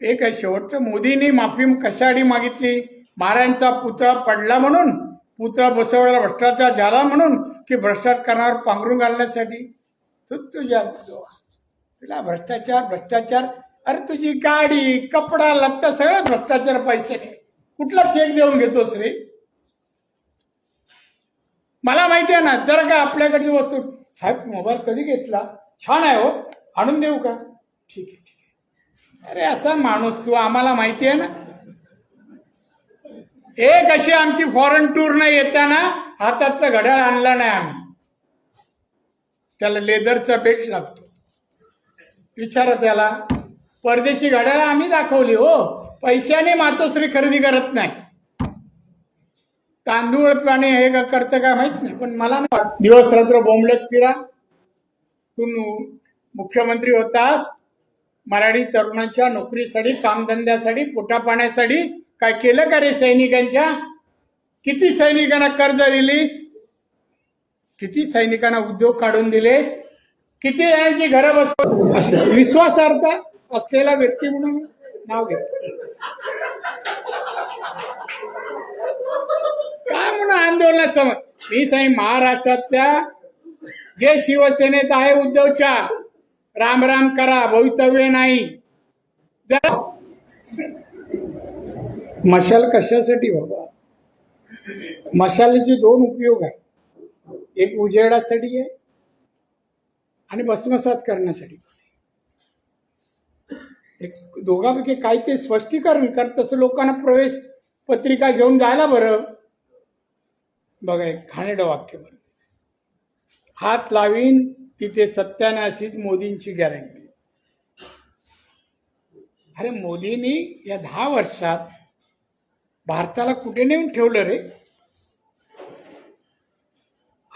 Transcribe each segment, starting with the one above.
एक आहे शेवटचं. मोदींनी माफी कशासाठी मागितली? महाराजांचा पुतळा पडला म्हणून? पुतळा बसवला भ्रष्टाचार झाला म्हणून? की भ्रष्टाचारावर पांघरून घालण्यासाठी? तू तुझ्या तुला भ्रष्टाचार भ्रष्टाचार? अरे तुझी गाडी कपडा लत्ता सगळं भ्रष्टाचार पैसे कुठला चेक देऊन घेतोस रे? मला माहिती आहे ना जर का आपल्याकडची वस्तू साहेब मोबाईल कधी घेतला? छान आहे हो. आणून देऊ का? ठीक आहे ठीक आहे. अरे असा माणूस तू आम्हाला माहिती आहे ना? एक अशी आमची फॉरेन टूर न येताना हातातलं घड्याळ आणला नाही आम्ही. त्याला लेदरचा बेल्ट लागतो. विचारा त्याला परदेशी घड्याळ आम्ही दाखवली हो पैशाने मातोश्री खरेदी करत नाही. तांदूळ पाणी हे का करतं माहीत नाही पण मला ना दिवस रात्र बोंबलत फिरा. तू मुख्यमंत्री होतास मराठी तरुणांच्या नोकरीसाठी कामधंद्यासाठी पोटापाण्यासाठी काय केलं का रे सैनिकांच्या? किती सैनिकांना कर्ज दिलीस? किती सैनिकांना उद्योग काढून दिलेस? किती जणांची घरं बसव? असं. विश्वासार्थ असलेला व्यक्ती म्हणून नाव घे. काय म्हणून आंदोलन समज? मी सांग महाराष्ट्रातल्या जे शिवसेनेत आहे उद्धवच्या राम राम करा भवितव्य नाही. जरा मशाल कशासाठी बाबा? मशालीचे दोन उपयोग आहे एक उजेडासाठी आहे आणि भस्मसात करण्यासाठी एक दोघांपैकी काही ते स्पष्टीकरण कर तसं लोकांना प्रवेश पत्रिका घेऊन जायला बरं. बघा एक घाणेरडं वाक्य बरं हात लावीन तिथे सत्यानाशीच मोदींची गॅरंटी. अरे मोदींनी या दहा वर्षात भारताला कुठे नेऊन ठेवलं रे?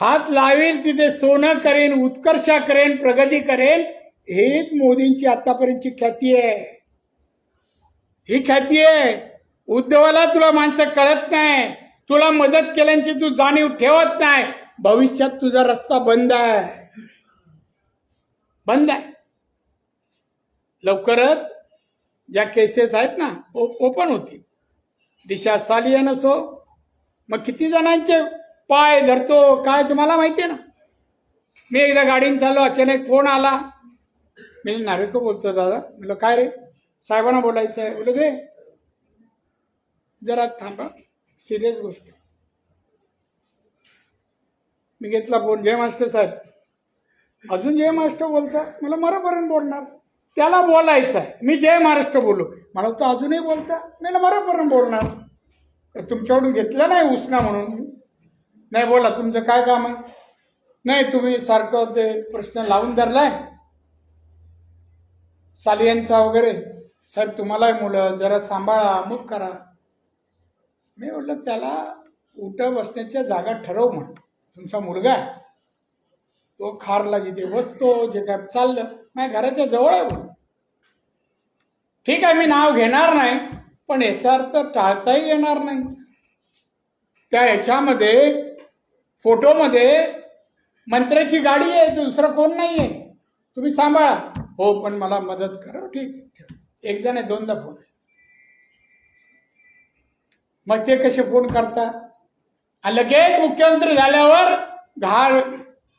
हात लावेल तिथे सोनं करेन उत्कर्षा करेन प्रगती करेन हेच मोदींची आतापर्यंतची ख्याती आहे. ही ख्याती आहे. उद्धवाला तुला माणसं कळत नाही. तुला मदत केल्याची तू जाणीव ठेवत नाही. भविष्यात तुझा रस्ता बंद आहे. बंद आहे. लवकरच ज्या केसेस आहेत ना ओपन होतील. दिशा सालिया नसो मग किती जणांचे पाय धरतो काय तुम्हाला माहिती आहे ना? मी एकदा गाडीने चाललो अचानक फोन आला. मी नार्वेकर बोलतो दादा. म्हटलं काय रे? साहेबांना बोलायचं आहे बोललं दे. जरा थांबा. सिरियस गोष्ट मी घेतला फोन जय मास्टर साहेब. अजून जय महाराष्ट्र बोलता? मला मरापर्यंत बोलणार. त्याला बोलायचं आहे मी जय महाराष्ट्र बोलू. मला तो अजूनही बोलता मला मरापर्यंत बोलणार. तुमच्याकडून घेतलं नाही उसना म्हणून. नाही बोला तुमचं काय काम आहे? नाही तुम्ही सारखं ते प्रश्न लावून धरलाय. सालियांचा वगैरे. साहेब तुम्हालाही मुलं जरा सांभाळा अमुक करा. मी म्हटलं त्याला उठं बसण्याच्या जागा ठरव म्हण. तुमचा मुलगा आहे. तो खारला जिथे बसतो जे काय चाललं माझ्या घराच्या जवळ आहे म्हणून. ठीक आहे मी नाव घेणार नाही पण याचा अर्थ टाळताही येणार नाही. त्या ह्याच्यामध्ये फोटोमध्ये मंत्र्याची गाडी आहे दुसरं कोण नाही आहे तुम्ही सांभाळा. हो पण मला मदत करा. ठीक आहे एकदा नाही दोनदा फोन. मग ते कसे फोन करता? लगेच मुख्यमंत्री झाल्यावर घार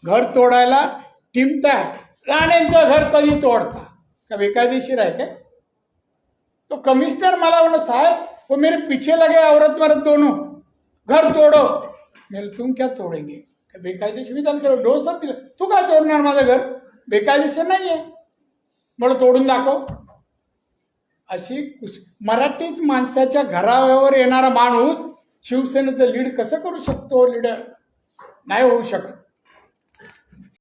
घर तोडायला टिमताय राणेंचं घर कधी तोडता? का बेकायदेशीर आहे काय? तो कमिश्नर मला म्हणा साहब वो मेरे पीछे लगे औरत मरत दोनों. घर तोडो. मेरे तुम क्या तोडेंगे? का बेकायदेशीर मी त्याला डोसच दिलं तू काय तोडणार माझं घर? बेकायदेशीर नाही आहे मला तोडून दाखव. अशी कुस- मराठीच माणसाच्या घरावर येणारा माणूस शिवसेनेचं लीड कसं करू शकतो? लीडर नाही होऊ शकत.